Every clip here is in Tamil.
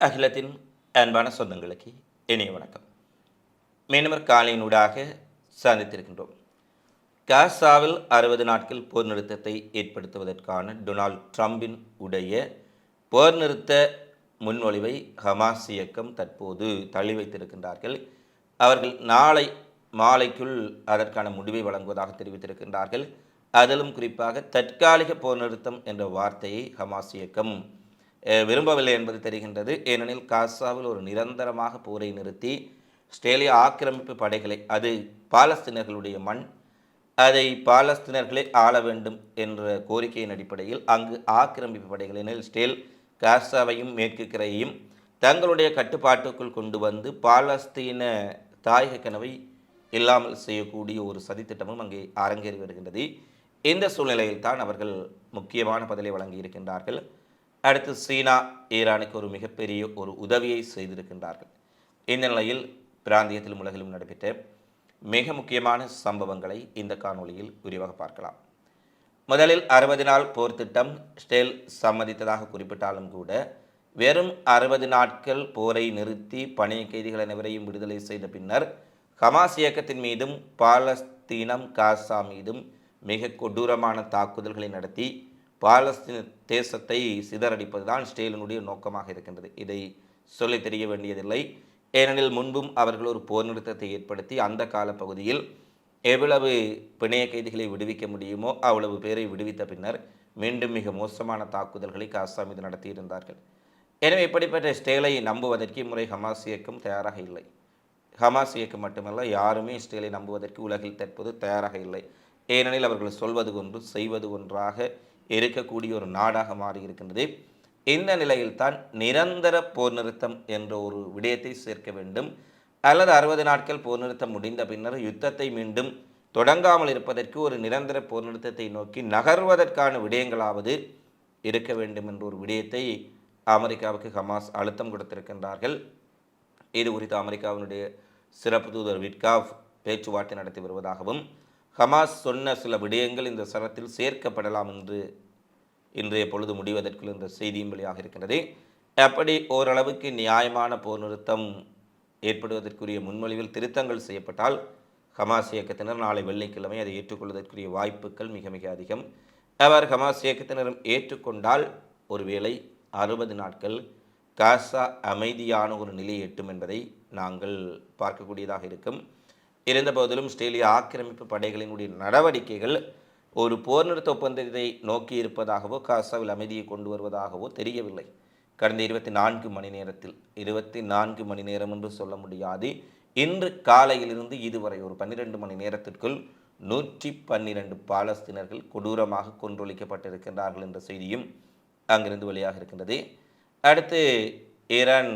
அகிலத்தின் அன்பான சொந்தங்களுக்கு இனிய வணக்கம். மீனவர் காலையினூடாக சந்தித்திருக்கின்றோம். காசாவில் அறுபது நாட்கள் போர் நிறுத்தத்தை ஏற்படுத்துவதற்கான டொனால்ட் ட்ரம்பின் உடைய போர் நிறுத்த முன்மொழிவை ஹமாஸ் இயக்கம் தற்போது தள்ளி வைத்திருக்கின்றார்கள். அவர்கள் நாளை மாலைக்குள் அதற்கான முடிவை வழங்குவதாக தெரிவித்திருக்கின்றார்கள். அதிலும் குறிப்பாக தற்காலிக போர் நிறுத்தம் என்ற வார்த்தையை ஹமாஸ் இயக்கம் விரும்பவில்லை என்பது தெரிகின்றது. ஏனெனில் காசாவில் ஒரு நிரந்தரமாக போரை நிறுத்தி ஆஸ்திரேலிய ஆக்கிரமிப்பு படைகளை அது பாலஸ்தீனர்களுடைய மண் அதை பாலஸ்தீனர்களே ஆள வேண்டும் என்ற கோரிக்கையின் அடிப்படையில் அங்கு ஆக்கிரமிப்பு படைகள் எனில் ஸ்டேல் காசாவையும் மேற்கு கரையையும் தங்களுடைய கட்டுப்பாட்டுக்குள் கொண்டு வந்து பாலஸ்தீன தாயக கனவை இல்லாமல் செய்யக்கூடிய ஒரு சதித்திட்டமும் அங்கே அரங்கேறி வருகின்றது. இந்த சூழ்நிலையில் தான் அவர்கள் முக்கியமான பதிலை வழங்கியிருக்கின்றார்கள். அடுத்து சீனா ஈரானுக்கு ஒரு மிகப்பெரிய ஒரு உதவியை செய்திருக்கின்றார்கள். இந்த நிலையில் பிராந்தியத்திலும் உலகிலும் நடைபெற்ற மிக முக்கியமான சம்பவங்களை இந்த காணொளியில் விரிவாக பார்க்கலாம். முதலில் அறுபது நாள் போர் திட்டம் ஸ்டேல் சம்மதித்ததாக குறிப்பிட்டாலும் கூட வெறும் அறுபது நாட்கள் போரை நிறுத்தி பணிய கைதிகள் அனைவரையும் விடுதலை செய்த பின்னர் ஹமாஸ் இயக்கத்தின் மீதும் பாலஸ்தீனம் காசா மீதும் மிக கொடூரமான தாக்குதல்களை நடத்தி பாலஸ்தீன தேசத்தை சிதறடிப்பதுதான் ஸ்டேலினுடைய நோக்கமாக இருக்கின்றது. இதை சொல்லி தெரிய வேண்டியதில்லை. ஏனெனில் முன்பும் அவர்கள் ஒரு போர் நிறுத்தத்தை ஏற்படுத்தி அந்த காலப்பகுதியில் எவ்வளவு பிணைய கைதிகளை விடுவிக்க முடியுமோ அவ்வளவு பேரை விடுவித்த பின்னர் மீண்டும் மிக மோசமான தாக்குதல்களை காசா மீது நடத்தியிருந்தார்கள். எனவே இப்படிப்பட்ட ஸ்டேலை நம்புவதற்கு இம்முறை ஹமாஸ் இயக்கம் தயாராக இல்லை. ஹமாஸ் இயக்கம் மட்டுமல்ல யாருமே ஸ்டேலை நம்புவதற்கு உலகில் தற்போது தயாராக இல்லை. ஏனெனில் அவர்கள் சொல்வது ஒன்று செய்வது ஒன்றாக இருக்கக்கூடிய ஒரு நாடாக மாறி இருக்கின்றது இந்த நிலையில்தான் நிரந்தர போர் நிறுத்தம் என்ற ஒரு விடயத்தை சேர்க்க வேண்டும். அல்லது அறுபது நாட்கள் போர் நிறுத்தம் முடிந்த பின்னர் யுத்தத்தை மீண்டும் தொடங்காமல் இருப்பதற்கு ஒரு நிரந்தர போர் நிறுத்தத்தை நோக்கி நகர்வதற்கான விடயங்களாவது இருக்க வேண்டும் என்ற ஒரு விடயத்தை அமெரிக்காவுக்கு ஹமாஸ் அழுத்தம் கொடுத்திருக்கின்றார்கள். இது குறித்து அமெரிக்காவினுடைய சிறப்பு தூதர் விட்காவ் பேச்சுவார்த்தை நடத்தி வருவதாகவும் ஹமாஸ் சொன்ன சில விடயங்கள் இந்த சரத்தில் சேர்க்கப்படலாம் என்று இன்றைய பொழுது முடிவதற்குள் இந்த செய்தியும் வெளியாக இருக்கின்றது அப்படி ஓரளவுக்கு நியாயமான போர் நிறுத்தம் ஏற்படுவதற்குரிய முன்மொழிவில் திருத்தங்கள் செய்யப்பட்டால் ஹமாஸ் இயக்கத்தினர் நாளை வெள்ளிக்கிழமை அதை ஏற்றுக்கொள்வதற்குரிய வாய்ப்புகள் மிக மிக அதிகம். அவர் ஹமாஸ் இயக்கத்தினரும் ஏற்றுக்கொண்டால் ஒருவேளை அறுபது நாட்கள் காசா அமைதியான ஒரு நிலை எட்டும் என்பதை நாங்கள் பார்க்கக்கூடியதாக இருக்கும். இருந்தபோதிலும் ஆஸ்திரேலிய ஆக்கிரமிப்பு படைகளினுடைய நடவடிக்கைகள் ஒரு போர் நிறுத்த ஒப்பந்தத்தை நோக்கி இருப்பதாகவோ காசாவில் அமைதியை கொண்டு வருவதாகவோ தெரியவில்லை. கடந்த இருபத்தி நான்கு மணி நேரத்தில் இருபத்தி நான்கு மணி நேரம் என்று சொல்ல முடியாது. இன்று காலையிலிருந்து இதுவரை ஒரு பன்னிரெண்டு மணி நேரத்திற்குள் நூற்றி பன்னிரண்டு பாலஸ்தீனர்கள் கொடூரமாக கொன்றொழிக்கப்பட்டிருக்கின்றார்கள் என்ற செய்தியும் அங்கிருந்து வெளியாக இருக்கின்றது அடுத்து ஈரான்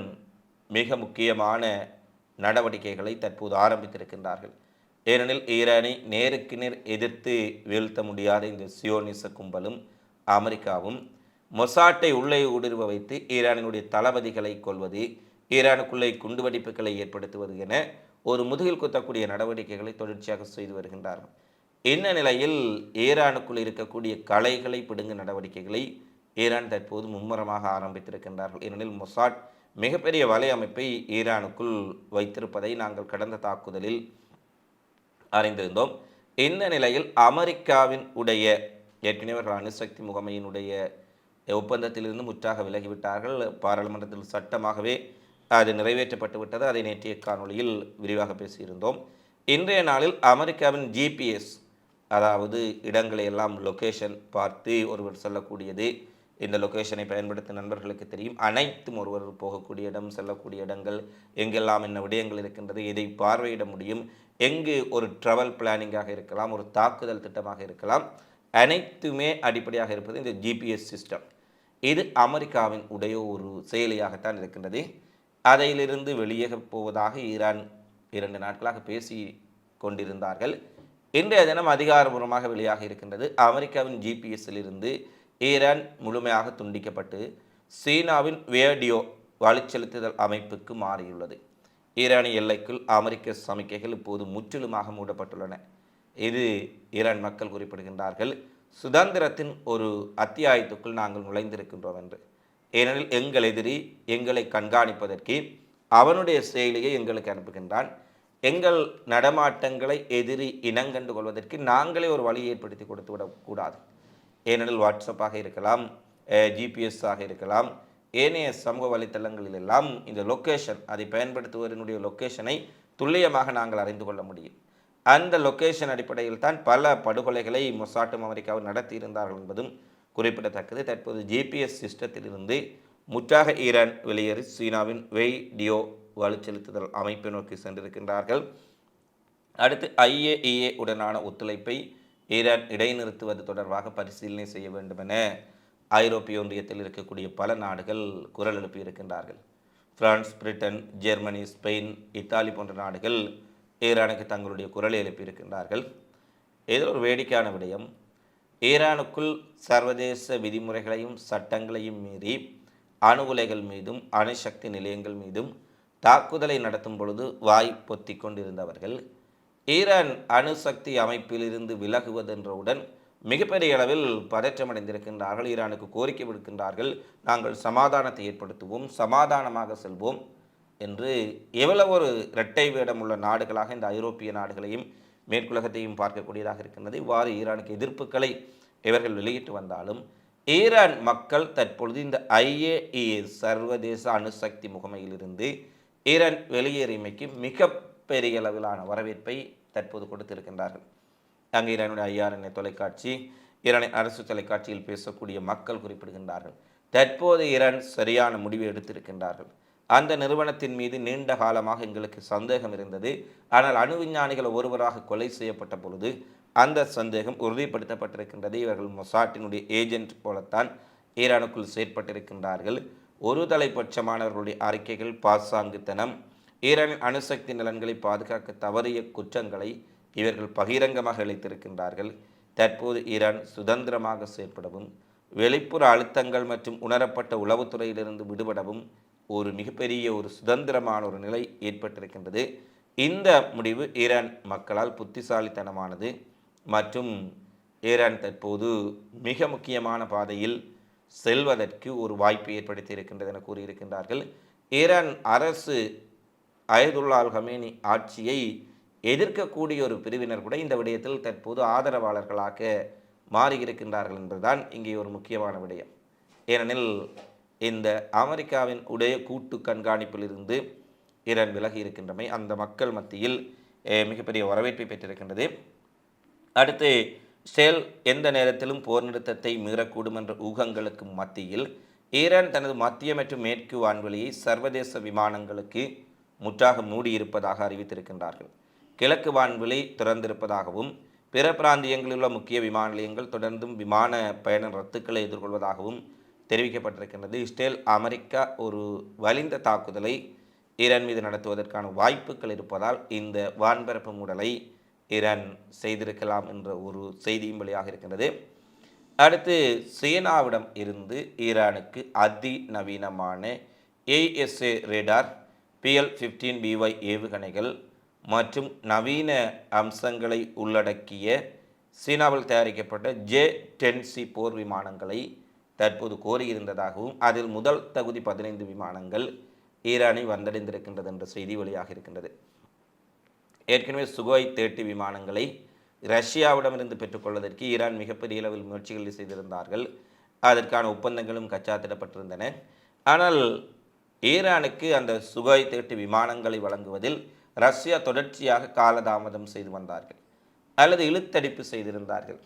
மிக முக்கியமான நடவடிக்கைகளை தற்போது ஆரம்பித்திருக்கின்றார்கள். ஏனெனில் ஈரானை நேருக்கு நேர் எதிர்த்து வீழ்த்த முடியாத இந்த சியோனிச கும்பலும் அமெரிக்காவும் மொசாட்டை உள்ளே ஊடுருவ வைத்து ஈரானினுடைய தளபதிகளை கொள்வது ஈரானுக்குள்ளே குண்டுவெடிப்புகளை ஏற்படுத்துவது என ஒரு முதுகில் குத்தக்கூடிய நடவடிக்கைகளை தொடர்ச்சியாக செய்து வருகின்றார்கள். இந்த நிலையில் ஈரானுக்குள் இருக்கக்கூடிய கலைகளை பிடுங்கும் நடவடிக்கைகளை ஈரான் தற்போது மும்முரமாக ஆரம்பித்திருக்கின்றார்கள். ஏனெனில் மொசாட் மிகப்பெரிய வலையமைப்பை ஈரானுக்குள் வைத்திருப்பதை நாங்கள் கடந்த தாக்குதலில் அறிந்திருந்தோம். இந்த நிலையில் அமெரிக்காவின் உடைய ஏற்கனவே அணுசக்தி முகமையினுடைய ஒப்பந்தத்திலிருந்து முற்றாக விலகிவிட்டார்கள். பாராளுமன்றத்தில் சட்டமாகவே அது நிறைவேற்றப்பட்டு விட்டது. அதை நேற்றைய காணொளியில் விரிவாக பேசியிருந்தோம். இன்றைய நாளில் அமெரிக்காவின் ஜிபிஎஸ் அதாவது இடங்களை எல்லாம் லொகேஷன் பார்த்து ஒருவர் சொல்லக்கூடியது இந்த லொக்கேஷனை பயன்படுத்த நண்பர்களுக்கு தெரியும். அனைத்தும் ஒருவர் போகக்கூடிய இடம் செல்லக்கூடிய இடங்கள் எங்கெல்லாம் என்ன விடயங்கள் இருக்கின்றது இதை பார்வையிட முடியும் எங்கு ஒரு ட்ராவல் பிளானிங்காக இருக்கலாம் ஒரு தாக்குதல் திட்டமாக இருக்கலாம் அனைத்துமே அடிப்படையாக இருப்பது இந்த ஜிபிஎஸ் சிஸ்டம் இது அமெரிக்காவின் உடைய ஒரு செயலியாகத்தான் இருக்கின்றது. அதையிலிருந்து வெளியேக போவதாக ஈரான் இரண்டு நாட்களாக பேசி கொண்டிருந்தார்கள். இன்றைய தினம் அதிகாரபூர்வமாக வெளியாக இருக்கின்றது. அமெரிக்காவின் ஜிபிஎஸ்ஸில் இருந்து ஈரான் முழுமையாக துண்டிக்கப்பட்டு சீனாவின் வேடியோ வழிச்செலுத்துதல் அமைப்புக்கு மாறியுள்ளது. ஈரானிய எல்லைக்குள் அமெரிக்க சமிக்கைகள் இப்போது முற்றிலுமாக மூடப்பட்டுள்ளன. இது ஈரான் மக்கள் குறிப்பிடுகின்றார்கள் சுதந்திரத்தின் ஒரு அத்தியாயத்துக்குள் நாங்கள் நுழைந்திருக்கின்றோம் என்று. ஏனெனில் எங்கள் எதிரி எங்களை கண்காணிப்பதற்கு அவனுடைய செயலியை எங்களுக்கு அனுப்புகின்றான். எங்கள் நடமாட்டங்களை எதிரி இனங்கண்டு கொள்வதற்கு நாங்களே ஒரு வழியை ஏற்படுத்தி கொடுத்து விடக்கூடாது ஏனெனில் வாட்ஸ்அப்பாக இருக்கலாம் ஜிபிஎஸ் ஆக இருக்கலாம் ஏனைய சமூக வலைத்தளங்களில் எல்லாம் இந்த லொக்கேஷன் அதை பயன்படுத்துவதனுடைய லொக்கேஷனை துல்லியமாக நாங்கள் அறிந்து கொள்ள முடியும். அந்த லொக்கேஷன் அடிப்படையில் தான் பல படுகொலைகளை மொசாட்டும் அமெரிக்காவில் நடத்தியிருந்தார்கள் என்பதும் குறிப்பிடத்தக்கது. தற்போது ஜிபிஎஸ் சிஸ்டத்திலிருந்து முற்றாக ஈரான் வெளியேறி சீனாவின் வெய்டியோ வலுச்செலுத்துதல் அமைப்பை நோக்கி சென்றிருக்கின்றார்கள். அடுத்து ஐஏஇஏ உடனான ஒத்துழைப்பை ஈரான் இடைநிறுத்துவது தொடர்பாக பரிசீலனை செய்ய வேண்டும் என ஐரோப்பிய ஒன்றியத்தில் இருக்கக்கூடிய பல நாடுகள் குரல் எழுப்பியிருக்கின்றார்கள் France Britain Germany Spain Italy போன்ற நாடுகள் ஈரானுக்கு தங்களுடைய குரலை எழுப்பியிருக்கின்றார்கள் இதில் ஒரு வேடிக்கையான விடயம் ஈரானுக்குள் சர்வதேச விதிமுறைகளையும் சட்டங்களையும் மீறி அணு உலைகள் மீதும் அணுசக்தி நிலையங்கள் மீதும் தாக்குதலை நடத்தும் பொழுது வாய் பொத்தி கொண்டிருந்தவர்கள் ஈரான் அணுசக்தி அமைப்பிலிருந்து விலகுவதென்றவுடன் மிகப்பெரிய அளவில் பதற்றமடைந்திருக்கின்றார்கள் ஈரானுக்கு கோரிக்கை விடுக்கின்றார்கள். நாங்கள் சமாதானத்தை ஏற்படுத்துவோம் சமாதானமாக செல்வோம் என்று எவ்வளவு ஒரு இரட்டை வேடம் உள்ள நாடுகளாக இந்த ஐரோப்பிய நாடுகளையும் மேற்குலகத்தையும் பார்க்கக்கூடியதாக இருக்கின்றது. இவ்வாறு ஈரானுக்கு எதிர்ப்புகளை இவர்கள் வெளியிட்டு வந்தாலும் ஈரான் மக்கள் தற்பொழுது இந்த ஐஏஇ சர்வதேச அணுசக்தி முகமையிலிருந்து ஈரான் வெளியேறிமைக்கு மிக பெரிய அளவிலான வரவேற்பை தற்போது கொடுத்திருக்கின்றார்கள். அங்கே ஈரானுடைய ஐஆர்என்ஏ தொலைக்காட்சி இரணை அரசு தொலைக்காட்சியில் பேசக்கூடிய மக்கள் குறிப்பிடுகின்றார்கள். தற்போது ஈரான் சரியான முடிவை எடுத்திருக்கின்றார்கள். அந்த நிறுவனத்தின் மீது நீண்ட காலமாக எங்களுக்கு சந்தேகம் இருந்தது. ஆனால் அணு விஞ்ஞானிகள் ஒருவராக கொலை செய்யப்பட்ட பொழுது அந்த சந்தேகம் உறுதிப்படுத்தப்பட்டிருக்கின்றது. இவர்கள் மொசாட்டினுடைய ஏஜென்ட் போலத்தான் ஈரானுக்குள் செயற்பட்டிருக்கின்றார்கள். ஒரு தலைப்பட்சமானவர்களுடைய அறிக்கைகள் பாசாங்குத்தனம் ஈரானின் அணுசக்தி நலன்களை பாதுகாக்க தவறிய குற்றங்களை இவர்கள் பகிரங்கமாக இழைத்திருக்கின்றார்கள் தற்போது ஈரான் சுதந்திரமாக செயற்படவும் வெளிப்புற அழுத்தங்கள் மற்றும் உணரப்பட்ட உளவுத்துறையிலிருந்து விடுபடவும் ஒரு மிகப்பெரிய ஒரு சுதந்திரமான ஒரு நிலை ஏற்பட்டிருக்கின்றது. இந்த முடிவு ஈரான் மக்களால் புத்திசாலித்தனமானது மற்றும் ஈரான் தற்போது மிக முக்கியமான பாதையில் செல்வதற்கு ஒரு வாய்ப்பு ஏற்படுத்தி இருக்கின்றது என கூறியிருக்கின்றார்கள். ஈரான் அரசு அயதுல்லால் ஹமேனி ஆட்சியை எதிர்க்கக்கூடிய ஒரு பிரிவினர் கூட இந்த விடயத்தில் தற்போது ஆதரவாளர்களாக மாறியிருக்கின்றார்கள் என்பதுதான் இங்கே ஒரு முக்கியமான விடயம். ஏனெனில் இந்த அமெரிக்காவின் உடைய கூட்டு கண்காணிப்பிலிருந்து ஈரான் விலகி இருக்கின்றமை அந்த மக்கள் மத்தியில் மிகப்பெரிய வரவேற்பை பெற்றிருக்கின்றது. அடுத்து ஸ்டேல் எந்த நேரத்திலும் போர் நிறுத்தத்தை மீறக்கூடும் என்ற ஊகங்களுக்கு மத்தியில் ஈரான் தனது மத்திய மற்றும் மேற்கு வான்வெளியை சர்வதேச விமானங்களுக்கு முற்றாக மூடியிருப்பதாக அறிவித்திருக்கின்றார்கள். கிழக்கு வான்வெளி திறந்திருப்பதாகவும் பிற பிராந்தியங்களில் உள்ள முக்கிய விமான நிலையங்கள் தொடர்ந்தும் விமான பயண ரத்துக்களை எதிர்கொள்வதாகவும் தெரிவிக்கப்பட்டிருக்கின்றது. இஸ்ரேல் அமெரிக்கா ஒரு வலிந்த தாக்குதலை ஈரான் மீது நடத்துவதற்கான வாய்ப்புகள் இருப்பதால் இந்த வான்பரப்பு மூடலை ஈரான் செய்திருக்கலாம் என்ற ஒரு செய்தியும் வெளியாக இருக்கின்றது. அடுத்து சீனாவிடம் இருந்து ஈரானுக்கு அதிநவீனமான ASA radar PL fifteen PY ஏவுகணைகள் மற்றும் நவீன அம்சங்களை உள்ளடக்கிய சீனாவில் தயாரிக்கப்பட்ட ஜே டென் சி போர் விமானங்களை தற்போது கோரியிருந்ததாகவும் அதில் முதல் தகுதி பதினைந்து விமானங்கள் ஈரானை வந்தடைந்திருக்கின்றது என்ற செய்தி வெளியாக இருக்கின்றது. ஏற்கனவே சுகோய் தேர்ட்டி விமானங்களை ரஷ்யாவிடமிருந்து பெற்றுக்கொள்வதற்கு ஈரான் மிகப்பெரிய அளவில் முயற்சிகள் செய்திருந்தார்கள். அதற்கான ஒப்பந்தங்களும் கச்சாத்திடப்பட்டிருந்தன. ஆனால் ஈரானுக்கு அந்த சுகாய் தேட்டு விமானங்களை வழங்குவதில் ரஷ்யா தொடர்ச்சியாக காலதாமதம் செய்து வந்தார்கள் அல்லது இழுத்தடிப்பு செய்திருந்தார்கள்.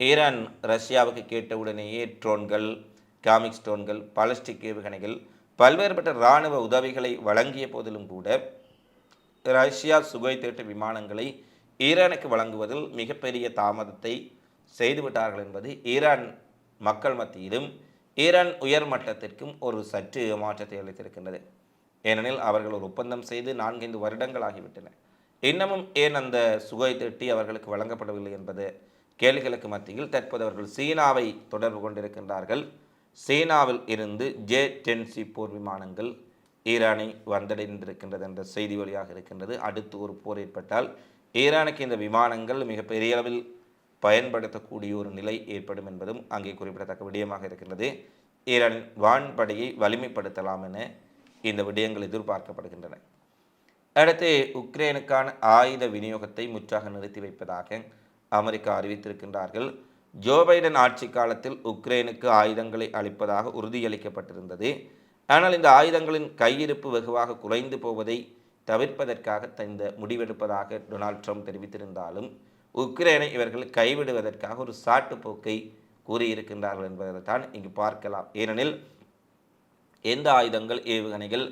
ஈரான் ரஷ்யாவுக்கு கேட்டவுடனேயே ட்ரோன்கள் காமிக்ஸ் ட்ரோன்கள் பாலிஸ்டிக் ஏவுகணைகள் பல்வேறுபட்ட இராணுவ உதவிகளை வழங்கிய போதிலும் கூட ரஷ்யா சுகோய் தேட்டு விமானங்களை ஈரானுக்கு வழங்குவதில் மிகப்பெரிய தாமதத்தை செய்துவிட்டார்கள் என்பது ஈரான் மக்கள் மத்தியிலும் ஈரான் உயர் மட்டத்திற்கும் ஒரு சற்று ஏமாற்றத்தை அளித்திருக்கின்றது. ஏனெனில் அவர்கள் ஒரு ஒப்பந்தம் செய்து நான்கைந்து வருடங்கள் ஆகிவிட்டன இன்னமும் ஏன் அந்த சுகை திட்டி அவர்களுக்கு வழங்கப்படவில்லை என்பது கேள்விகளுக்கு மத்தியில் தற்போது அவர்கள் சீனாவை தொடர்பு கொண்டிருக்கின்றார்கள். சீனாவில் இருந்து ஜே டென் சி போர் விமானங்கள் ஈரானை வந்தடைந்திருக்கின்றது என்ற செய்தி வழியாக இருக்கின்றது. அடுத்து ஒரு போர் ஏற்பட்டால் ஈரானுக்கு இந்த விமானங்கள் மிகப்பெரிய அளவில் பயன்படுத்தக்கூடிய ஒரு நிலை ஏற்படும் என்பதும் அங்கே குறிப்பிடத்தக்க விடயமாக இருக்கின்றது. ஈரானின் வான்படையை வலிமைப்படுத்தலாம் என இந்த விடயங்கள் எதிர்பார்க்கப்படுகின்றன. அடுத்து உக்ரைனுக்கான ஆயுத விநியோகத்தை முற்றாக நிறுத்தி வைப்பதாக அமெரிக்கா அறிவித்திருக்கின்றார்கள். ஜோ பைடன் ஆட்சி காலத்தில் உக்ரைனுக்கு ஆயுதங்களை அளிப்பதாக உறுதியளிக்கப்பட்டிருந்தது. ஆனால் இந்த ஆயுதங்களின் கையிருப்பு வெகுவாக குறைந்து போவதை தவிர்ப்பதற்காக இந்த முடிவெடுப்பதாக டொனால்ட் ட்ரம்ப் தெரிவித்திருந்தாலும் உக்ரைனை இவர்கள் கைவிடுவதற்காக ஒரு சாட்டுப்போக்கை கூறியிருக்கின்றார்கள் என்பதை தான் இங்கு பார்க்கலாம். ஏனெனில் எந்த ஆயுதங்கள் ஏவுகணைகள்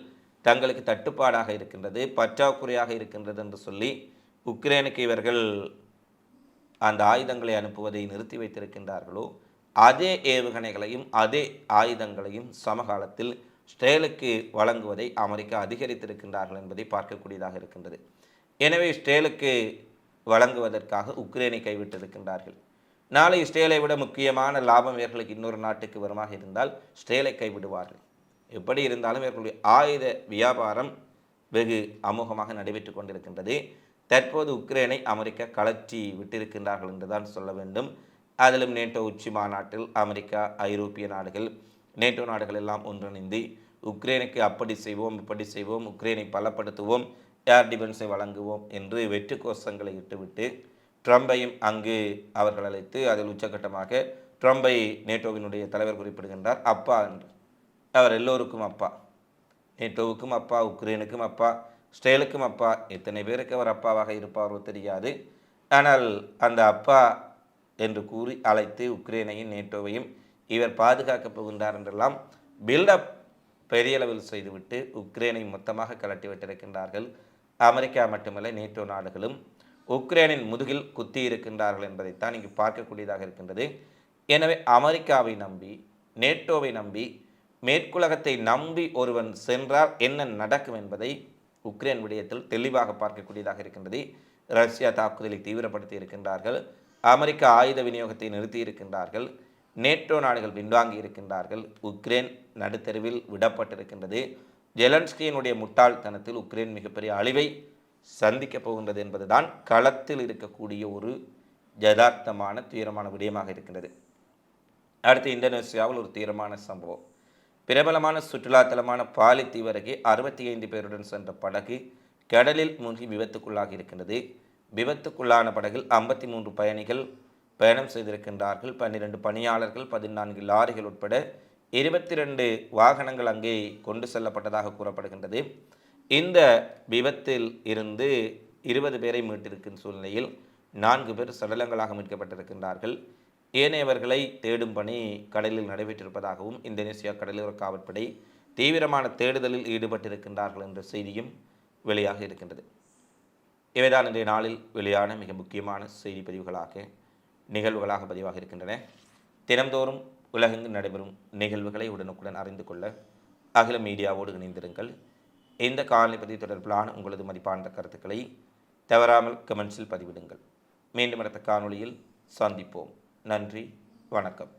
தங்களுக்கு தட்டுப்பாடாக இருக்கின்றது பற்றாக்குறையாக இருக்கின்றது என்று சொல்லி உக்ரைனுக்கு இவர்கள் அந்த ஆயுதங்களை அனுப்புவதை நிறுத்தி வைத்திருக்கின்றார்களோ அதே ஏவுகணைகளையும் அதே ஆயுதங்களையும் சமகாலத்தில் ஸ்டேலுக்கு வழங்குவதை அமெரிக்கா அதிகரித்திருக்கின்றார்கள் என்பதை பார்க்கக்கூடியதாக இருக்கின்றது. எனவே ஸ்டேலுக்கு வழங்குவதற்காக உக்ரைனை கைவிட்டிருக்கின்றார்கள். நாளை இஸ்ரேலை விட முக்கியமான லாபம் இவர்களுக்கு இன்னொரு நாட்டுக்கு வருமாக இருந்தால் இஸ்ரேலை கைவிடுவார்கள். எப்படி இருந்தாலும் இவர்களுடைய ஆயுத வியாபாரம் வெகு அமோகமாக நடைபெற்று கொண்டிருக்கின்றது. தற்போது உக்ரைனை அமெரிக்கா கலற்றி விட்டிருக்கின்றார்கள் என்றுதான் சொல்ல வேண்டும். அதிலும் நேட்டோ உச்சி மாநாட்டில் அமெரிக்கா ஐரோப்பிய நாடுகள் நேட்டோ நாடுகள் எல்லாம் ஒன்றிணைந்து உக்ரைனுக்கு அப்படி செய்வோம் இப்படி செய்வோம் உக்ரைனை பலப்படுத்துவோம் ஏர் டிஃபென்ஸை வழங்குவோம் என்று வெற்றி கோஷங்களை இட்டுவிட்டு ட்ரம்பையும் அங்கு அவர்கள் அழைத்து அதில் உச்சகட்டமாக ட்ரம்பை நேட்டோவினுடைய தலைவர் குறிப்பிடுகின்றார். அப்பா என்று. அவர் எல்லோருக்கும் அப்பா. நேட்டோவுக்கும் அப்பா உக்ரைனுக்கும் அப்பா ஸ்டேலுக்கும் அப்பா. எத்தனை பேருக்கு அவர் அப்பாவாக இருப்பாரோ தெரியாது. ஆனால் அந்த அப்பா என்று கூறி அழைத்து உக்ரைனையும் நேட்டோவையும் இவர் பாதுகாக்கப் போகின்றார் என்றெல்லாம் பில்டப் பெரிய அளவில் செய்துவிட்டு உக்ரைனை மொத்தமாக கலட்டி விட்டிருக்கின்றார்கள் அமெரிக்கா மட்டுமல்ல நேட்டோ நாடுகளும் உக்ரைனின் முதுகில் குத்தி இருக்கின்றார்கள் என்பதைத்தான் இங்கு பார்க்கக்கூடியதாக இருக்கின்றது. எனவே அமெரிக்காவை நம்பி நேட்டோவை நம்பி மேற்குலகத்தை நம்பி ஒருவன் சென்றால் என்ன நடக்கும் என்பதை உக்ரைன் விடயத்தில் தெளிவாக பார்க்கக்கூடியதாக இருக்கின்றது. ரஷ்யா தாக்குதலை தீவிரப்படுத்தி இருக்கின்றார்கள். அமெரிக்கா ஆயுத விநியோகத்தை நிறுத்தி இருக்கின்றார்கள். நேட்டோ நாடுகள் பின்வாங்கி இருக்கின்றார்கள். உக்ரைன் நடுத்தருவில் விடப்பட்டிருக்கின்றது. ஜெலன்ஸ்கியினுடைய முட்டாள்தனத்தில் உக்ரைன் மிகப்பெரிய அழிவை சந்திக்கப் போகின்றது என்பதுதான் களத்தில் இருக்கக்கூடிய ஒரு யதார்த்தமான தீவிரமான விடயமாக இருக்கின்றது. அடுத்து இந்தோனேசியாவில் ஒரு தீவிரமான சம்பவம். பிரபலமான சுற்றுலாத்தலமான பாலித்தீவு அருகே அறுபத்தி ஐந்து பேருடன் சென்ற படகு கடலில் மூழ்கி விபத்துக்குள்ளாகி இருக்கின்றது. விபத்துக்குள்ளான படகில் ஐம்பத்தி மூன்று பயணிகள் பயணம் செய்திருக்கின்றார்கள். பன்னிரண்டு பணியாளர்கள் பதினான்கு லாரிகள் உட்பட இருபத்தி ரெண்டு வாகனங்கள் அங்கே கொண்டு செல்லப்பட்டதாக கூறப்படுகின்றது. இந்த விபத்தில் இருந்து இருபது பேரை மீட்டிருக்கும் சூழ்நிலையில் நான்கு பேர் சடலங்களாக மீட்கப்பட்டிருக்கின்றார்கள். ஏனையவர்களை தேடும் பணி கடலில் நடைபெற்றிருப்பதாகவும் இந்தோனேசியா கடலோர காவற்படை தீவிரமான தேடுதலில் ஈடுபட்டிருக்கின்றார்கள் என்ற செய்தியும் வெளியாக இருக்கின்றது. இவைதான் இன்றைய நாளில் வெளியான மிக முக்கியமான செய்தி பதிவுகளாக நிகழ்வுகளாக பதிவாக இருக்கின்றன. தினந்தோறும் உலகெங்கு நடைபெறும் நிகழ்வுகளை உடனுக்குடன் அறிந்து கொள்ள அகில மீடியாவோடு இணைந்திருங்கள். இந்த காலனி பதிவு தொடர்பிலான உங்களது மதிப்பான கருத்துக்களை தவறாமல் கமெண்ட்ஸில் பதிவிடுங்கள். மீண்டும் அடுத்த காணொளியில் சந்திப்போம். நன்றி வணக்கம்.